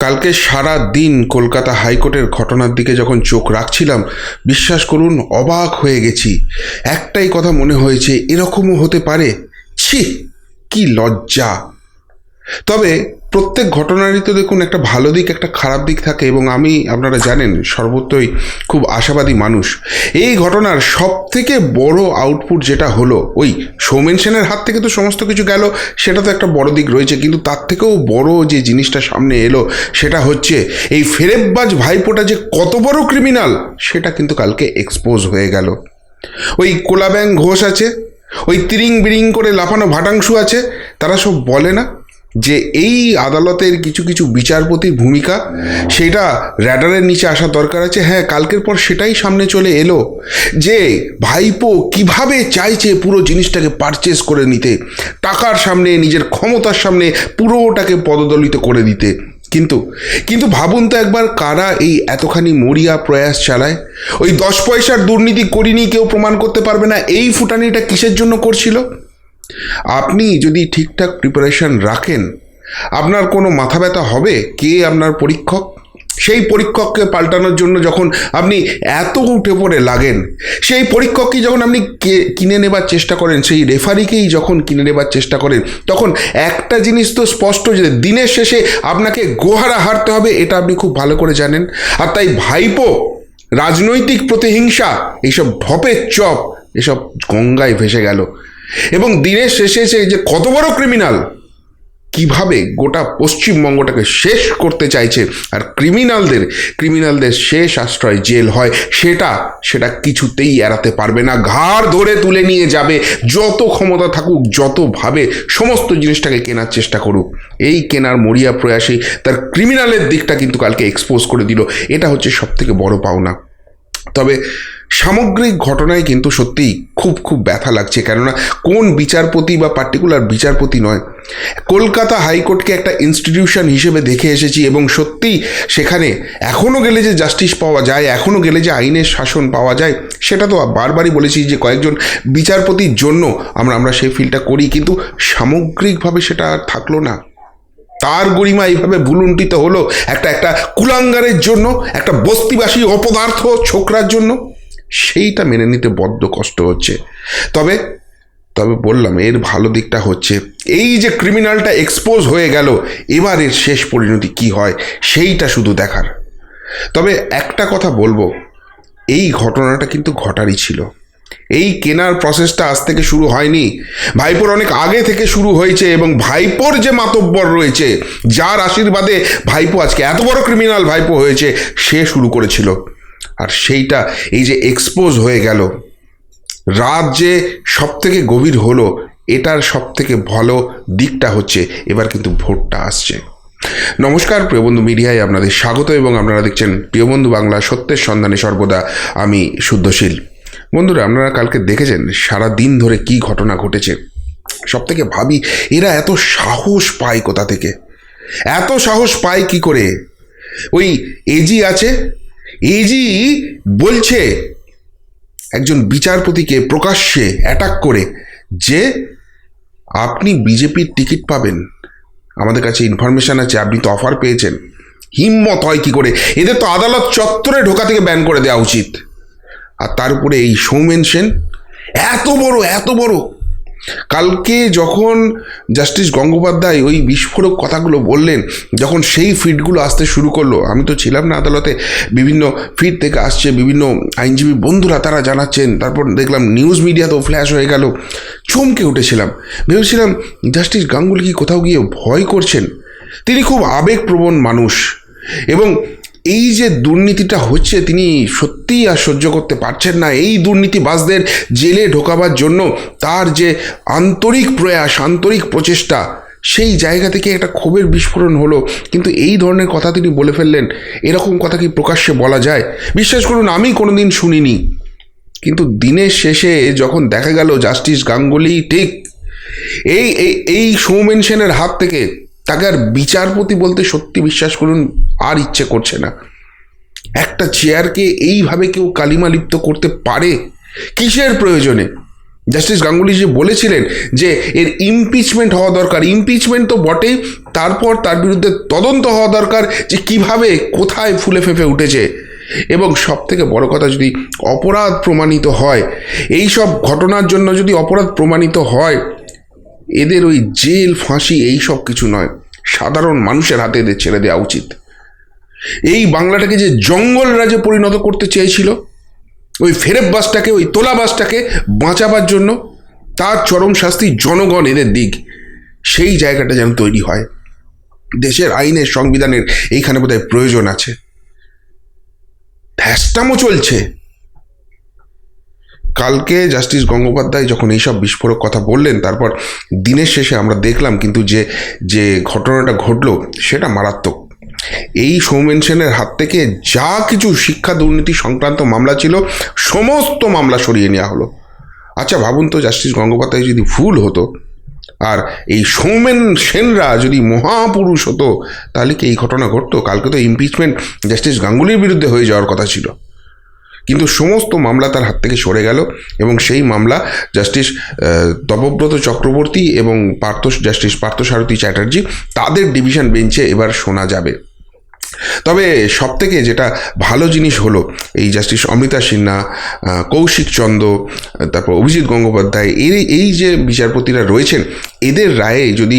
কালকে সারা দিন কলকাতা হাইকোর্টের ঘটনার দিকে যখন চোখ রাখছিলাম, বিশ্বাস করুন, অবাক হয়ে গেছি। একটাই কথা মনে হয়েছে, এরকমও হতে পারে? ছি, কি লজ্জা। তবে প্রত্যেক ঘটনারই তো দেখুন একটা ভালো দিক, একটা খারাপ দিক থাকে এবং আমি, আপনারা জানেন, সর্বত্রই খুব আশাবাদী মানুষ। এই ঘটনার সব থেকে বড় আউটপুট যেটা হলো, ওই সৌমেন সেনের হাত থেকে তো সমস্ত কিছু গেল, সেটা তো একটা বড় দিক রয়েছে, কিন্তু তার থেকেও বড় যে জিনিসটা সামনে এলো, সেটা হচ্ছে এই ফেরেববাজ ভাইপোটা যে কত বড় ক্রিমিনাল সেটা কিন্তু কালকে এক্সপোজ হয়ে গেল। ওই কোলাব্যাং ঘোষ আছে, ওই তিরিং বিরিং করে লাফানো ভাটাংশু আছে, তারা সব বলে না। যে এই আদালতের কিছু কিছু বিচারপতির ভূমিকা, সেটা র্যাডারের নিচে আসা দরকার আছে। হ্যাঁ কালকের পর সেটাই সামনে চলে এলো যে ভাইপো কীভাবে চাইছে পুরো জিনিসটাকে পারচেস করে নিতে, টাকার সামনে, নিজের ক্ষমতার সামনে, পুরোটাকে পদদলিত করে দিতে। কিন্তু কিন্তু ভাবুন তো একবার কারা এই এতখানি মরিয়া প্রয়াস চালায়? ওই দশ পয়সার দুর্নীতি করিনি, কেউ প্রমাণ করতে পারবে না, এই ফুটানিটা কিসের জন্য করছিল? আপনি যদি ঠিকঠাক প্রিপারেশন রাখেন, আপনার কোনো মাথা ব্যথা হবে? কে আপনার পরীক্ষক? সেই পরীক্ষককে পাল্টানোর জন্য যখন আপনি এত উঠে পড়ে লাগেন, সেই পরীক্ষককে যখন আপনি কিনে নেবার চেষ্টা করেন, সেই রেফারিকেই যখন কিনে নেবার চেষ্টা করেন, তখন একটা জিনিস তো স্পষ্ট যে দিনের শেষে আপনাকে গোহারা হারতে হবে, এটা আপনি খুব ভালো করে জানেন। আর তাই ভাইপো, রাজনৈতিক প্রতিহিংসা, এইসব ঢপের চপ, এসব গঙ্গায় ভেসে গেল। এবং দিনের শেষে এসে যে কত বড় ক্রিমিনাল কীভাবে গোটা পশ্চিমবঙ্গটাকে শেষ করতে চাইছে, আর ক্রিমিনালদের ক্রিমিনালদের শেষ আশ্রয় জেল হয়, সেটা সেটা কিছুতেই এড়াতে পারবে না। ঘাড় ধরে তুলে নিয়ে যাবে, যত ক্ষমতা থাকুক, যতভাবে সমস্ত জিনিসটাকে কেনার চেষ্টা করুক। এই কেনার মরিয়া প্রয়াসে তার ক্রিমিনালের দিকটা কিন্তু কালকে এক্সপোজ করে দিল। এটা হচ্ছে সব থেকে বড় পাওনা। তবে সামগ্রিক ঘটনায় কিন্তু সত্যিই খুব খুব ব্যথা লাগছে। কেননা কোন বিচারপতি বা পার্টিকুলার বিচারপতি নয়। কলকাতা হাইকোর্টকে একটা ইনস্টিটিউশন হিসেবে দেখে এসেছি এবং সত্যিই সেখানে এখনও গেলে যে জাস্টিস পাওয়া যায় এখনও গেলে যে আইনের শাসন পাওয়া যায়, সেটা তো বারবারই বলেছি যে কয়েকজন বিচারপতির জন্য আমরা আমরা সেই ফিলটা করি। কিন্তু সামগ্রিকভাবে সেটা আর থাকল না। তার গরিমা এইভাবে ভুলুণ্ঠিত হলো একটা একটা কুলাঙ্গারের জন্য, একটা বস্তিবাসী অপদার্থ ছোকরার জন্য। সেইটা মেনে নিতে বড্ড কষ্ট হচ্ছে। তবে তবে বললাম, এর ভালো দিকটা হচ্ছে, এই যে ক্রিমিনালটা এক্সপোজ হয়ে গেল, এবার এর শেষ পরিণতি কি হয়, সেইটা শুধু দেখার। তবে একটা কথা বলব, এই ঘটনাটা কিন্তু ঘটারই ছিল। এই কেনার প্রসেসটা আজ থেকে শুরু হয়নি। ভাইপোর অনেক আগে থেকে শুরু হয়েছে এবং ভাইপোর যে মাতব্বর রয়েছে, যার আশীর্বাদে ভাইপো আজকে এত বড় ক্রিমিনাল ভাইপো হয়েছে, সে শুরু করেছিল। আর সেইটা এই যে এক্সপোজ হয়ে গেল, রাত যে সব থেকে গভীর হলো, এটার সব থেকে ভালো দিকটা হচ্ছে, এবার কিন্তু ভোটটা আসছে। নমস্কার প্রিয়বন্ধু মিডিয়ায়, আপনাদের স্বাগত এবং আপনারা দেখছেন প্রিয়বন্ধু বাংলা সত্যের সন্ধানে সর্বদা, আমি শুদ্ধশীল। বন্ধুরা, আপনারা কালকে দেখেছেন সারা দিন ধরে কি ঘটনা ঘটেছে? সব থেকে ভাবি, এরা এত সাহস পায় কোথা থেকে? এত সাহস পায় কি করে? ওই এজি আছে এজি বলছে, একজন বিচারপতিকে প্রকাশ্যে অ্যাটাক করে যে, আপনি বিজেপির টিকিট পাবেন। আমাদের কাছে ইনফরমেশন আছে, আপনি তো অফার পেয়েছেন। হিম্মত হয় কি করে? এদের তো আদালত চত্বরে ঢোকা থেকে ব্যান করে দেওয়া উচিত। আর তার উপরে এই সৌমেন সেন, এত বড় এত বড় কালকে যখন জাস্টিস গঙ্গোপাধ্যায় ওই বিস্ফোরক কথাগুলো বললেন, যখন সেই ফিডগুলো আসতে শুরু করল, আমি তো ছিলাম না আদালতে, বিভিন্ন ফিড থেকে আসছে বিভিন্ন আইনজীবী বন্ধুরা তারা জানাচ্ছেন, তারপর দেখলাম নিউজ মিডিয়াতেও ফ্ল্যাশ হয়ে গেল, চমকে উঠেছিলাম। ভেবেছিলাম, জাস্টিস গাঙ্গুলি কি কোথাও গিয়ে ভয় করছেন? তিনি খুব আবেগপ্রবণ মানুষ এবং এই যে দুর্নীতিটা হচ্ছে, তিনি সত্যিই আর সহ্য করতে পারছেন না। এই দুর্নীতিবাজদের জেলে ঢোকাবার জন্য তার যে আন্তরিক প্রয়াস, আন্তরিক প্রচেষ্টা, সেই জায়গা থেকে একটা ক্ষোভের বিস্ফোরণ হলো। কিন্তু এই ধরনের কথা তিনি বলে ফেললেন, এরকম কথা কি প্রকাশ্যে বলা যায়? বিশ্বাস করুন, আমি কোনোদিন শুনিনি। কিন্তু দিনের শেষে যখন দেখা গেল জাস্টিস গাঙ্গুলি, ঠিক এই এই সৌমেন সেনের হাত থেকে তাকে আর বিচারপতি বলতে সত্যি বিশ্বাস করুন, আর ইচ্ছে করছে না। একটা চেয়ারকে এইভাবে কেউ কালিমা লিপ্ত করতে পারে? কিসের প্রয়োজনে? জাস্টিস গাঙ্গুলি যে বলেছিলেন যে এর ইমপিচমেন্ট হওয়া দরকার ইমপিচমেন্ট তো বটেই, তারপর তার বিরুদ্ধে তদন্ত হওয়া দরকার যে কীভাবে, কোথায় ফুলে ফেঁপে উঠেছে। এবং সব থেকে বড় কথা, যদি অপরাধ প্রমাণিত হয় এই সব ঘটনার জন্য যদি অপরাধ প্রমাণিত হয়, এদের ওই জেল ফাঁসি এই সব কিছু নয়। সাধারণ মানুষের হাতে এদের ছেড়ে দেওয়া উচিত। এই বাংলাটাকে যে জঙ্গল রাজে পরিণত করতে চেয়েছিল, ওই ফেরেব বাসটাকে, ওই তোলা বাসটাকে বাঁচাবার জন্য তার চরম শাস্তি জনগণ এদের দিক। সেই জায়গাটা যেন তৈরি হয়। দেশের আইনের সংবিধানের এইখানে বোধহয় প্রয়োজন আছে। ধ্যাসটামও চলছে। কালকে জাস্টিস গঙ্গোপাধ্যায় যখন এইসব বিস্ফোরক কথা বললেন, তারপর দিনের শেষে আমরা দেখলাম কিন্তু যে যে ঘটনাটা ঘটলো সেটা মারাত্মক। এই সৌমেন সেনের হাত থেকে যা কিছু শিক্ষা দুর্নীতি সংক্রান্ত মামলা ছিল, সমস্ত মামলা সরিয়ে নেওয়া হলো। আচ্ছা ভাবুন তো জাস্টিস গঙ্গোপাধ্যায় যদি ভুল হতো, আর এই সৌমেন সেনরা যদি মহাপুরুষ হতো, তাহলে কি এই ঘটনা ঘটতো? কালকে তো ইমপিচমেন্ট জাস্টিস গাঙ্গুলির বিরুদ্ধে হয়ে যাওয়ার কথা ছিল। কিন্তু সমস্ত মামলা তার হাত থেকে সরে গেল এবং সেই মামলা জাস্টিস তপব্রত চক্রবর্তী এবং পার্থ, জাস্টিস পার্থসারথী চ্যাটার্জি তাদের ডিভিশন বেঞ্চে এবার শোনা যাবে। তবে সব থেকে যেটা ভালো জিনিস হলো এই জাস্টিস অমৃতা সিনহা কৌশিক চন্দ, তারপর অভিজিৎ গঙ্গোপাধ্যায় এই এই যে বিচারপতিরা রয়েছেন, এদের রায়ে যদি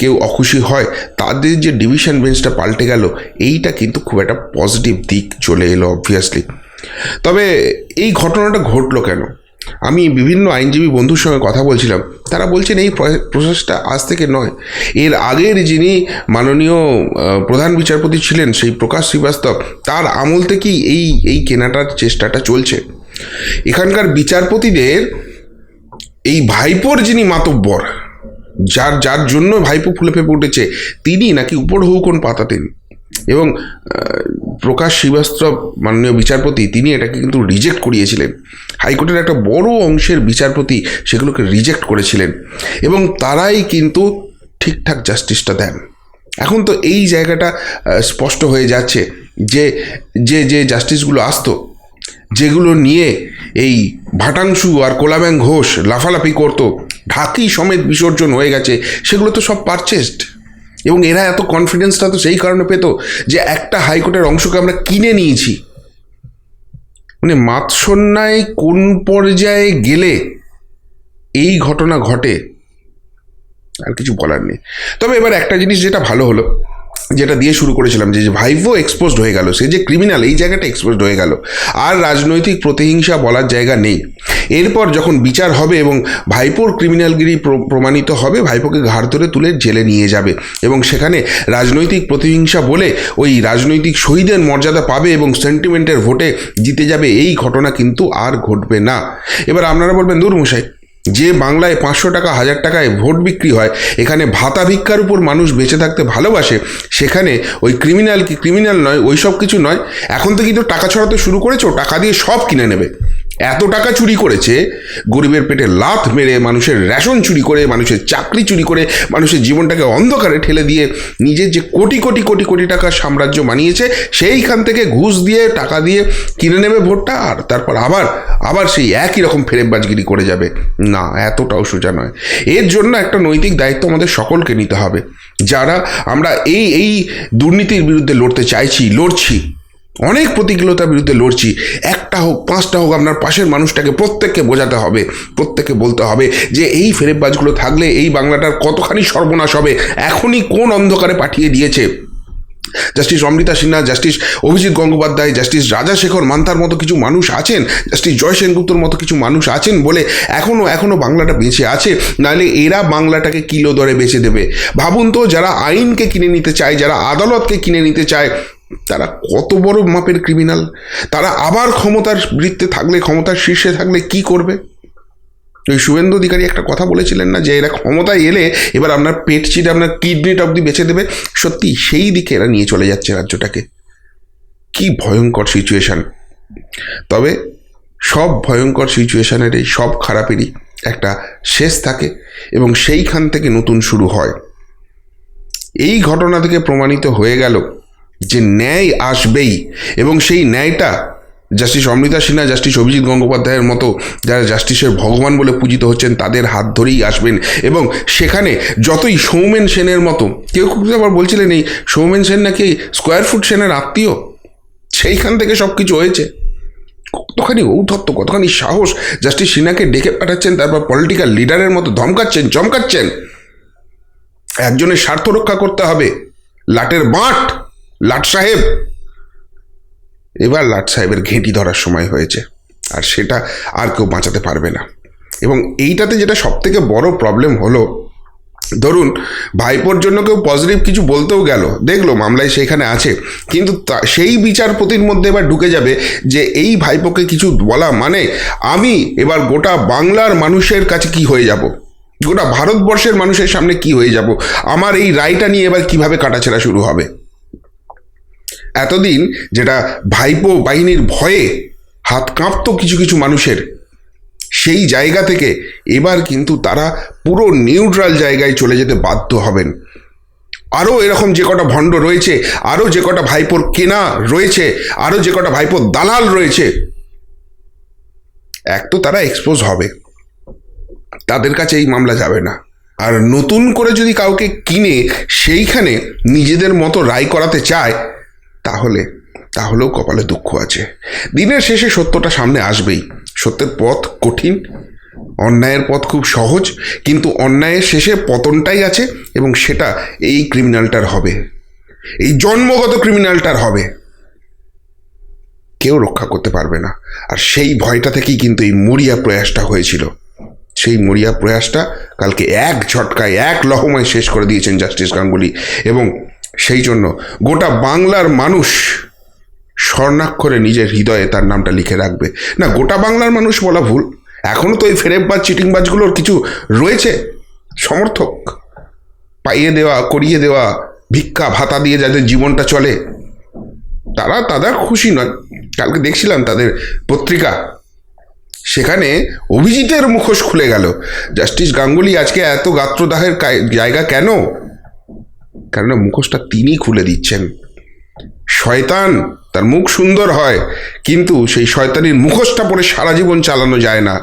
কেউ অখুশি হয়, তাদের যে ডিভিশন বেঞ্চটা পাল্টে গেল, এইটা কিন্তু খুব একটা পজিটিভ দিক চলে এলো অবভিয়াসলি তবে এই ঘটনাটা ঘটলো কেন? আমি বিভিন্ন আইনজীবী বন্ধুর সঙ্গে কথা বলছিলাম, তারা বলছেন এই প্র- প্রসেসটা আজ থেকে নয়। এর আগের যিনি মাননীয় প্রধান বিচারপতি ছিলেন সেই প্রকাশ শ্রীবাস্তব, তার আমল থেকেই এই এই কেনাটার চেষ্টাটা চলছে। এখানকার বিচারপতিদের এই ভাইপোর যিনি মাতব্বর, যার যার জন্য ভাইপো ফুলে ফেপে উঠেছে, তিনি নাকি উপর হৌকন পাতাতেন এবং প্রকাশ শ্রীবাস্তব, মাননীয় বিচারপতি, তিনি এটাকে কিন্তু রিজেক্ট করিয়েছিলেন। হাইকোর্টের একটা বড় অংশের বিচারপতি সেগুলোকে রিজেক্ট করেছিলেন এবং তারাই কিন্তু ঠিকঠাক জাস্টিসটা দেন। এখন তো এই জায়গাটা স্পষ্ট হয়ে যাচ্ছে যে যে যে জাস্টিসগুলো আসতো, যেগুলো নিয়ে এই ভাটাংশু আর কোলাব্যাং ঘোষ লাফালাফি করতো, ঢাকি সমেত বিসর্জন হয়ে গেছে, সেগুলো তো সব পারচেসড এবং এরা এত কনফিডেন্সটা তো সেই কারণে পেত যে একটা হাইকোর্টের অংশকে আমরা কিনে নিয়েছি। মানে মাতসন্যায় কোন পর্যায়ে গেলে এই ঘটনা ঘটে? আর কিছু বলার নেই। তবে এবার একটা জিনিস যেটা ভালো হলো। যেটা দিয়ে শুরু করেছিলাম, যে ভাইভো এক্সপোজড হয়ে গেল, সে যে ক্রিমিনাল এই জায়গাটা এক্সপোজড হয়ে গেল, আর রাজনৈতিক প্রতিহিংসা বলার জায়গা নেই। এরপর যখন বিচার হবে এবং ভাইপোর ক্রিমিনালগিরি প্র- প্রমাণিত হবে, ভাইপোকে ঘাড় ধরে তুলে জেলে নিয়ে যাবে এবং সেখানে রাজনৈতিক প্রতিহিংসা বলে ওই রাজনৈতিক শহীদের মর্যাদা পাবে এবং সেন্টিমেন্টের ভোটে জিতে যাবে, এই ঘটনা কিন্তু আর ঘটবে না। এবার আপনারা বলবেন দূর মশাই যে বাংলায় পাঁচশো টাকা, হাজার টাকায় ভোট বিক্রি হয়, এখানে ভাতা ভিক্ষার উপর মানুষ বেঁচে থাকতে ভালোবাসে, সেখানে ওই ক্রিমিনাল কি ক্রিমিনাল নয়, ওই সব কিছু নয়। এখন তো কিন্তু টাকা ছড়াতে শুরু করেছ, টাকা দিয়ে সব কিনে নেবে। এত টাকা চুরি করেছে, গরিবের পেটে লাথ মেরে মানুষের রেশন চুরি করে, মানুষের চাকরি চুরি করে, মানুষের জীবনটাকে অন্ধকারে ঠেলে দিয়ে নিজের যে কোটি কোটি কোটি কোটি টাকার সাম্রাজ্য বানিয়েছে, সেইখান থেকে ঘুষ দিয়ে, টাকা দিয়ে কিনে নেবে ভোটটা, আর তারপর আবার আবার সেই একই রকম ফেরেববাজগিরি করে যাবে। না, এতটাও সোজা নয়। এর জন্য একটা নৈতিক দায়িত্ব আমাদের সকলকে নিতে হবে। যারা আমরা এই এই দুর্নীতির বিরুদ্ধে লড়তে চাইছি, লড়ছি অনেক প্রতিকূলতার বিরুদ্ধে লড়ছি। একটা হোক, পাঁচটা হোক, আপনার পাশের মানুষটাকে প্রত্যেককে বোঝাতে হবে, প্রত্যেককে বলতে হবে যে এই ফেরেববাজগুলো থাকলে এই বাংলাটার কতখানি সর্বনাশ হবে, এখনই কোন অন্ধকারে পাঠিয়ে দিয়েছে? Justice Amrita Sinha, justice Abhijit Gangopadhyay, justice Rajasekhar Mantha মতো কিছু মানুষ আছেন, জাস্টিস জয় সেনগুপ্তর মতো কিছু মানুষ আছেন বলে এখনও এখনও বাংলাটা বেঁচে আছে, নাহলে এরা বাংলাটাকে কিলো দরে বেচে দেবে। ভাবুন তো, যারা আইনকে কিনে নিতে চায়, যারা আদালতকে কিনে নিতে চায় তারা কত বড় মাপের ক্রিমিনাল তারা আবার ক্ষমতার বৃত্তে থাকলে, ক্ষমতার শীর্ষে থাকলে কি করবে? ওই শুভেন্দু অধিকারী একটা কথা বলেছিলেন না যে এরা ক্ষমতায় এলে এবার আপনার পেট চিটে আপনার কিডনিটা অবধি বেছে দেবে। সত্যি সেই দিকে এরা নিয়ে চলে যাচ্ছে রাজ্যটাকে। কি ভয়ঙ্কর সিচুয়েশান তবে সব ভয়ঙ্কর সিচুয়েশনের এই সব খারাপেরই একটা শেষ থাকে এবং সেইখান থেকে নতুন শুরু হয়। এই ঘটনা থেকে প্রমাণিত হয়ে গেল যে ন্যায় আসবেই। এবং সেই ন্যায়টা জাস্টিস অমৃতা সিনহা, জাস্টিস অভিজিৎ গঙ্গোপাধ্যায়ের মতো যারা জাস্টিসের ভগবান বলে পূজিত হচ্ছেন, তাদের হাত ধরেই আসবেন। এবং সেখানে যতই সৌমেন সেনের মতো, কেউ কেউ আবার বলছিলেন এই সৌমেন সেন নাকি স্কোয়ার ফুট সেনের আত্মীয়? সেইখান থেকে সব কিছু হয়েছে। কতখানি ঔদ্ধত্য, কতখানি সাহস জাস্টিস সিনহাকে ডেকে পাঠাচ্ছেন, তারপর পলিটিক্যাল লিডারের মতো ধমকাচ্ছেন, চমকাচ্ছেন। একজনের স্বার্থ রক্ষা করতে হবে, লাটের বাঁট। সাহেব! এবার লাট সাহেবের ঘেঁটি ধরার সময় হয়েছে, আর সেটা আর কেউ বাঁচাতে পারবে না। এবং এইটাতে যেটা সব থেকে বড় প্রবলেম হলো, ধরুন, ভাইপোর জন্য কেউ পজিটিভ কিছু বলতেও গেল, দেখল মামলায় সেখানে আছে, কিন্তু সেই বিচারপতির মধ্যে এবার ঢুকে যাবে যে এই ভাইপোকে কিছু বলা মানে আমি এবার গোটা বাংলার মানুষের কাছে কি হয়ে যাব? গোটা ভারতবর্ষের মানুষের সামনে কি হয়ে যাব? আমার এই রায়টা নিয়ে এবার কীভাবে কাটাছেড়া শুরু হবে? এতদিন যেটা ভাইপো বাহিনীর ভয়ে হাত কাঁপতো কিছু কিছু মানুষের, সেই জায়গা থেকে এবার কিন্তু তারা পুরো নিউট্রাল জায়গায় চলে যেতে বাধ্য হবেন। আরও এরকম যে কটা ভণ্ড রয়েছে, আরও যে কটা ভাইপোর কেনা রয়েছে, আরও যে কটা ভাইপোর দালাল রয়েছে, এক তো তারা এক্সপোজ হবে। তাদের কাছে এই মামলা যাবে না। আর নতুন করে যদি কাউকে কিনে সেইখানে নিজেদের মতো রায় করাতে চায় তাহলে, তাহলেও কপালে দুঃখ আছে। দিনের শেষে সত্যটা সামনে আসবেই। সত্যের পথ কঠিন, অন্যায়ের পথ খুব সহজ, কিন্তু অন্যায়ের শেষে পতনটাই আছে এবং সেটা এই ক্রিমিনালটার হবে। এই জন্মগত ক্রিমিনালটার হবে। কেউ রক্ষা করতে পারবে না। আর সেই ভয়টা থেকেই কিন্তু এই মরিয়া প্রয়াসটা হয়েছিল। সেই মরিয়া প্রয়াসটা কালকে এক ঝটকায়, এক লহমায় শেষ করে দিয়েছেন জাস্টিস গাঙ্গুলি এবং সেই জন্য গোটা বাংলার মানুষ স্বর্ণাক্ষরে নিজের হৃদয়ে তার নামটা লিখে রাখবে। না, গোটা বাংলার মানুষ বলা ভুল। এখনও তো এই ফেরেববাজ, চিটিংবাজগুলোর কিছু রয়েছে। সমর্থক। পাইয়ে দেওয়া, করিয়ে দেওয়া, ভিক্ষা, ভাতা দিয়ে যাদের জীবনটা চলে, তারা তাদের খুশি নয়। কালকে দেখছিলাম তাদের পত্রিকা। সেখানে অভিজিতের মুখোশ খুলে গেল। জাস্টিস গাঙ্গুলি আজকে এত গাত্রদাহের জায়গা কেন? কেননা মুখোশটা তিনি খুলে দিচ্ছেন। শয়তান, তার মুখ সুন্দর হয়, কিন্তু সেই শয়তানির মুখোশটা পরে সারা জীবন চালানো যায় না।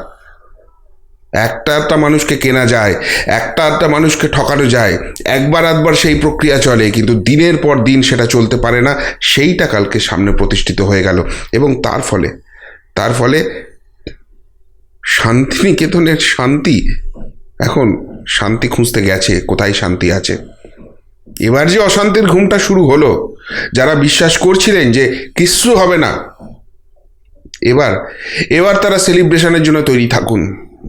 একটা একটা মানুষকে কেনা যায়, একটা একটা মানুষকে ঠকানো যায়, একবার একবার সেই প্রক্রিয়া চলে, কিন্তু দিনের পর দিন সেটা চলতে পারে না, সেইটা কালকে সামনে প্রতিষ্ঠিত হয়ে গেল। এবং তার ফলে তার ফলে শান্তিনিকেতনের শান্তি, এখন শান্তি খুঁজতে গেছে, কোথায় শান্তি আছে? এবার যে অশান্তির ঘুমটা শুরু হলো, যারা বিশ্বাস করছিলেন যে কিচ্ছু হবে না, এবার এবার তারা সেলিব্রেশনের জন্য তৈরি থাকুন।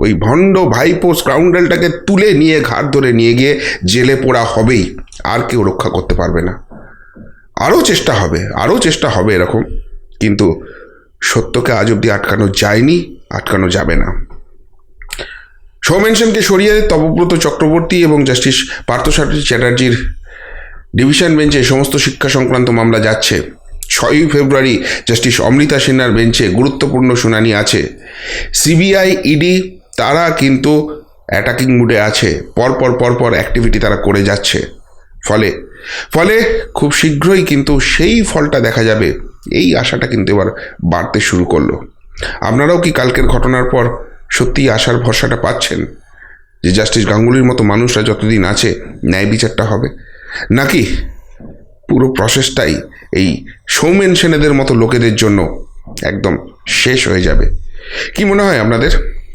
ওই ভণ্ড ভাইপো স্কাউন্ডেলটাকে তুলে নিয়ে, ঘাট ধরে নিয়ে গিয়ে জেলে পোড়া হবেই, আর কেউ রক্ষা করতে পারবে না। আরও চেষ্টা হবে আরও চেষ্টা হবে এরকম, কিন্তু সত্যকে আজ অব্দি আটকানো যায়নি, আটকানো যাবে না। সৌমেন সেনকে সরিয়ে তপব্রত চক্রবর্তী এবং জাস্টিস পার্থসারথী চ্যাটার্জির ডিভিশন বেঞ্চে সমস্ত শিক্ষা সংক্রান্ত মামলা যাচ্ছে। ছয়ই ফেব্রুয়ারি জাস্টিস অমৃতা সিনহার বেঞ্চে গুরুত্বপূর্ণ শুনানি আছে। সিবিআই ইডি তারা কিন্তু অ্যাটাকিং মুডে আছে। পরপর পরপর অ্যাক্টিভিটি তারা করে যাচ্ছে। ফলে ফলে খুব শীঘ্রই কিন্তু সেই ফলটা দেখা যাবে। এই আশাটা কিন্তু এবার বাড়তে শুরু করল। আপনারাও কি কালকের ঘটনার পর সত্যিই আশার ভরসাটা পাচ্ছেন? যে জাস্টিস গাঙ্গুলির মতো মানুষরা যতদিন আছে, ন্যায় বিচারটা হবে। নাকি? পুরো প্রসেসটাই এই সৌমেন সেনেদের মতো লোকেদের জন্য একদম শেষ হয়ে যাবে। কি মনে হয় আপনাদের?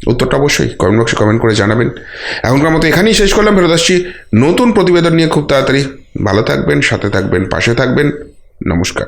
উত্তরটা অবশ্যই কমেন্ট বক্সে কমেন্ট করে জানাবেন। এখনকার মতো এখানেই শেষ করলাম, ফেরত আসছি নতুন প্রতিবেদন নিয়ে খুব তাড়াতাড়ি। ভালো থাকবেন, সাথে থাকবেন, পাশে থাকবেন। নমস্কার।